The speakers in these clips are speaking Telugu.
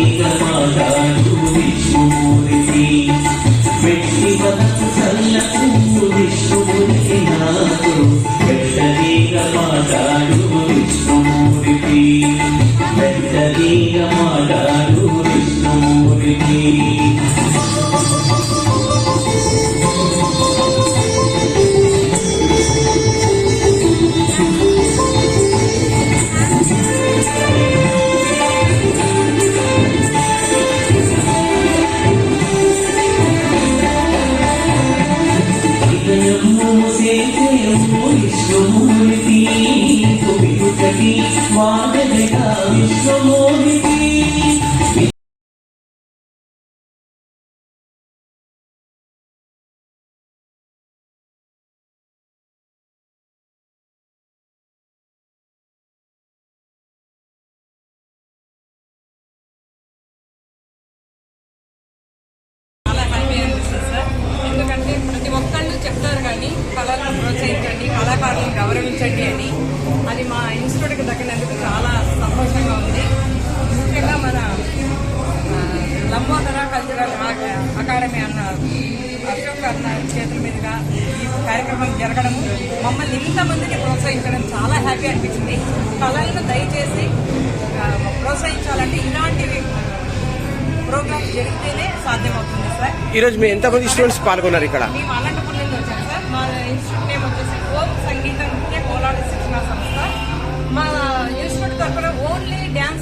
పెద్దవిగా మాట్లాడు విష్ణుమూర్తి వ్యక్తి వరకు చల్లకు విష్ణుమూర్తి నాతో పెద్దవిగా మాట్లాడు విష్ణుమూర్తి పెద్దవిగా మాట్లాడు విష్ణుమూర్తి విశ్వమూర్తి కుమిరుకటి వాదనగా విశ్వమూర్తి అకాడమీ అన్న అశోక్ అన్న చేతుల మీదుగా ఈ కార్యక్రమం జరగడం మమ్మల్ని ఇంతమందిని ప్రోత్సహించడం చాలా హ్యాపీ అనిపించింది. కళలను దయచేసి ప్రోత్సహించాలంటే ఇలాంటివి ప్రోగ్రామ్స్ జరిగితేనే సాధ్యమవుతుంది సార్ ఈరోజు మీ ఎంతమంది స్టూడెంట్స్ పాల్గొన్నారు ఇక్కడ? మేము అనంతపురం నుంచి వచ్చాం సార్ మా ఇన్స్టిట్యూట్ నేమ్ వచ్చేసి ఓం సంగీత నృత్య కోలాట శిక్షణ సంస్థ. మా ఇన్స్టిట్యూట్ తరఫున ఓన్లీ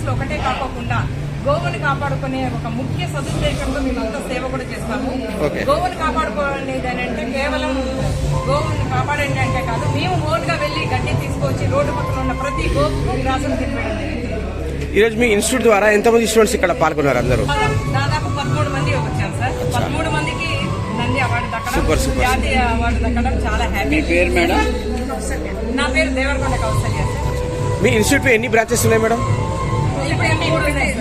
డ్యాన్స్ ఒకటే కాకోకుండా గోవుని కాపాడుకునే ఒక ముఖ్య సదుద్దేశంతో మేమంతా సేవ కూడా చేస్తాము. గోవుని కాపాడుకోనేది అని అంటే కేవలం గోవుని కాపాడండి అంటే కాదు మేము ఓన్గా వెళ్ళి గడ్డి తీసుకొచ్చి రోడ్డు పక్కన ఉన్న ప్రతి గోవుకు గ్రాసం జరుగుతుంది. ఈరోజు మీ ఇన్స్టిట్యూట్ ద్వారా ఎంతమంది స్టూడెంట్స్ ఇక్కడ పాల్గొన్నారు అందరూ? దాదాపు పదమూడు మంది వచ్చాం సార్. పదమూడు మందికి నంది అవార్డు దక్కడం సూపర్, సూపర్. జాతీయ అవార్డు దక్కడం చాలా హ్యాపీ పేరు మేడం? నా పేరు దేవరకొండ కౌసల్య మీ ఇన్స్టిట్యూట్ ఎన్ని బ్రాంచెస్ ఉన్నాయి మేడం?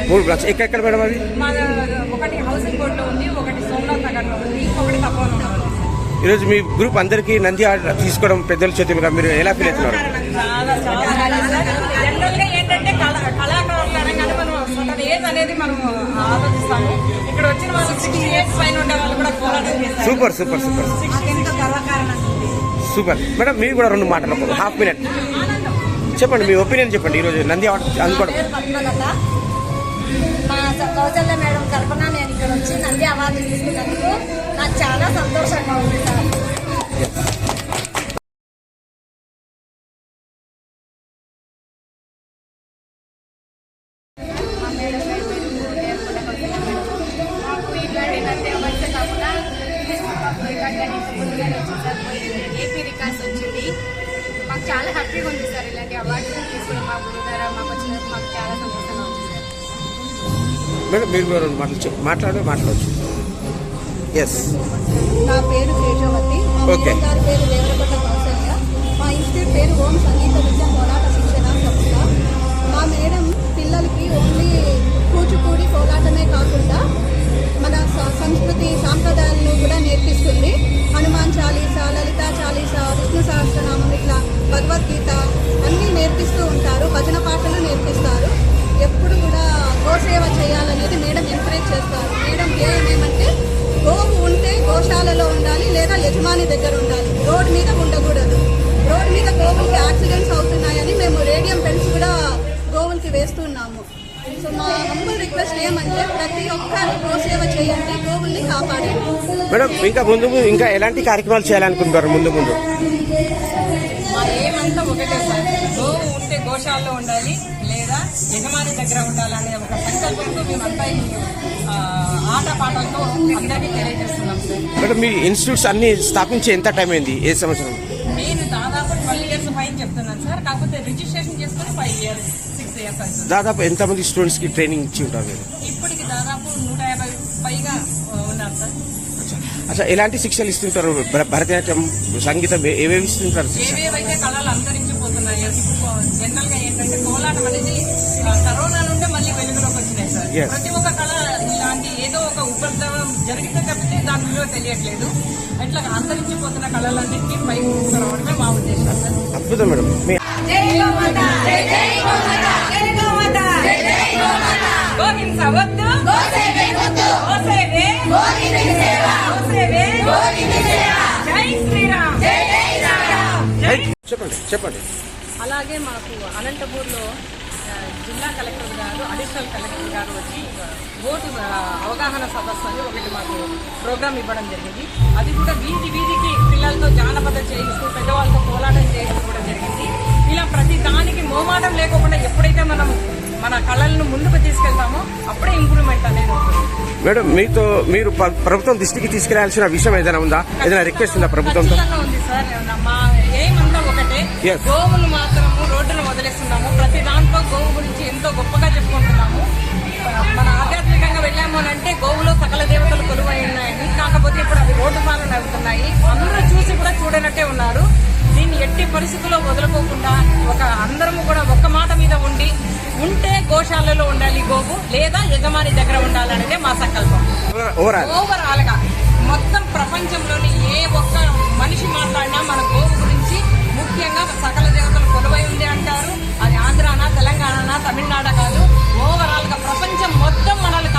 మూడు బ్రాంచ్. ఎక్కడెక్కడ మేడం అది? ఒకటి హౌసింగ్ బోర్డులో ఉంది ఒకటి సోమనాథ్ ఉంది ఇంకొకటి ఉంది. ఈరోజు మీ గ్రూప్ అందరికీ నంది అవార్డు తీసుకోవడం పెద్దల చేతులుగా మీరు ఎలా ఫీల్ అవుతున్నారు? చాలా చాలా హ్యాపీ సార్ జనరల్గా ఏంటంటే కళ కళాకారులు అనగానే మనం సడన్ ఏజ్ అనేది మనం ఆలోచిస్తాము. ఇక్కడ వచ్చిన వాళ్ళు సిక్స్టీ ఇయర్స్ పైన ఉండే వాళ్ళు కూడా పోరాటం చేస్తారు. Super super super. Super. Madam మీరు కూడా రెండు మాటలు హాఫ్ మినిట్ చెప్పండి మీ ఒపీనియన్ చెప్పండి ఈరోజు నంది మా కౌశల్య మేడం తరఫున నేను ఇక్కడ వచ్చి నంది అవార్డు తీసుకున్నందుకు నాకు చాలా సంతోషంగా ఉంది సార్. చాలా హ్యాపీగా ఉంది సార్ ఇలాంటి అవార్డు తీసుకుని మా గురువు గారు మాకు వచ్చినందుకు మాకు చాలా సంతోషంగా ఉంది సార్. మేడం మీరు కూడా రెండు మాటలు చెప్పు మాట్లాడే మాట్లాడచ్చు. ఎస్ నా పేరు తేజవతి. ఓకే. గారి పేరు దేవరకొండ కౌశల్య మా ఇన్స్టిట్యూట్ పేరు ఓం సంగీత విద్యా గోసేవ చేయాలనేది మేడం ఎంకరేజ్ చేస్తారు. మేడం ధ్యేయం ఏమంటే గోవు ఉంటే గోశాలలో ఉండాలి లేదా యజమాని దగ్గర ఉండాలి. రోడ్ మీద ఉండకూడదు. రోడ్ మీద గోవులకి యాక్సిడెంట్స్ అవుతున్నాయని మేము రేడియం పెన్స్ కూడా గోవులకి వేస్తున్నాము. సో మా హంబుల్ రిక్వెస్ట్ ఏమంటే ప్రతి ఒక్కరు గోసేవ చేయండి గోవుల్ని కాపాడండి. మేడం ఇంకా ముందు ఇంకా ఎలాంటి కార్యక్రమాలు చేయాలనుకుంటున్నారు ముందు ముందు? మా ఏమంతా ఒకటే సార్. గోవు ఉంటే గోశాలలో ఉండాలి యజమాని దగ్గర ఉండాలనే ఒక సంకల్పంతో మేమంతా ఈ, ఆట పాటలతో అందరికీ తెలియజేస్తున్నాం మేడం మీ ఇన్స్టిట్యూట్స్ అన్ని స్థాపించి ఎంత టైం అయింది ఏ సంవత్సరం? నేను దాదాపు ట్వెల్వ్ ఇయర్స్ పైన చెప్తున్నాను సార్. కాకపోతే రిజిస్ట్రేషన్ చేసుకుని ఫైవ్ ఇయర్స్ సిక్స్ ఇయర్స్ అవుతుంది. దాదాపు ఎంతమంది స్టూడెంట్స్కి ట్రైనింగ్ ఇచ్చి ఉంటారు మీరు? ఇప్పటికి దాదాపు నూట యాభై పైగా ఉన్నారు సార్. అచ్చా ఎలాంటి శిక్షలు ఇస్తుంటారు? భర- భరతనాట్యం సంగీతం ఏవేవి ఇస్తుంటారు ఏవేవైతే కళలు అంతరించిపోతున్నాయో జనరల్గా ఏంటంటే కోలాటం అనేది కరోనా నుండే మళ్ళీ వెలుగులోకి వచ్చినాయి సార్. Yes. ప్రతి ఒక్క కళ ఇలాంటి ఏదో ఒక ఉపద్రవం జరిగితే తప్పితే దాని విలువ తెలియట్లేదు. ఇట్లా అంతరించిపోతున్న కళలన్నింటినీ పైకి తీసుకురావడమే మా ఉద్దేశం సార్. అద్భుతం మేడం. మీ చెప్పండి. అలాగే మాకు అనంతపూర్లో జిల్లా కలెక్టర్ గారు అడిషనల్ కలెక్టర్ గారు వచ్చి ఓటు అవగాహన సదస్సు అని ఒకటి మాకు ప్రోగ్రామ్ ఇవ్వడం జరిగింది. అది కూడా వీధి వీధికి పిల్లలతో జానపద చేయిస్తూ పెద్దవాళ్ళతో పోరాటం చేయిస్తూ కూడా జరిగింది. ఇలా ప్రతి దానికి మోమాటం లేకుండా ఎప్పుడైతే మనం మన కళలను ముందుకు తీసుకెళ్తామో అప్పుడే ఇంప్రూవ్మెంట్ అనేది మేడం మీతో మీరు ప్ర- ప్రభుత్వం దృష్టికి తీసుకెళ్ళాల్సిన విషయం ఏదైనా ఉందా? ఏదైనా రిక్వెస్ట్ ఉందా ప్రభుత్వంతో? ఖచ్చితంగా ఉంది సార్. మా గోవులు మాత్రము రోడ్డును వదిలేస్తున్నాము. ప్రతి దాంట్లో గోవు గురించి ఎంతో గొప్పగా చెప్పుకుంటున్నాము. మన ఆధ్యాత్మికంగా వెళ్ళాము అని అంటే గోవులో సకల దేవతలు కొలువై ఉన్నాయని కాకపోతే ఇప్పుడు అవి రోడ్డు పాలన అవుతున్నాయి. అందరూ చూసి కూడా చూడనట్టే ఉన్నారు. దీన్ని ఎట్టి పరిస్థితుల్లో వదులుకోకుండా ఒక అందరము కూడా ఒక్క మాట మీద ఉండి ఉంటే గోశాలలో ఉండాలి గోవు లేదా యజమాని దగ్గర ఉండాలనేదే మా సంకల్పం. ఓవరాల్గా మొత్తం ప్రపంచంలోని ఏ ఒక్క మనిషి మాట్లాడినా మన గోవు గురించి ముఖ్యంగా సకల దేవతలు కొలువై ఉంది అంటారు. అది ఆంధ్రానా తెలంగాణ తమిళనాడు కాదు. ఓవరాల్గా ప్రపంచం మొత్తం మనల్ని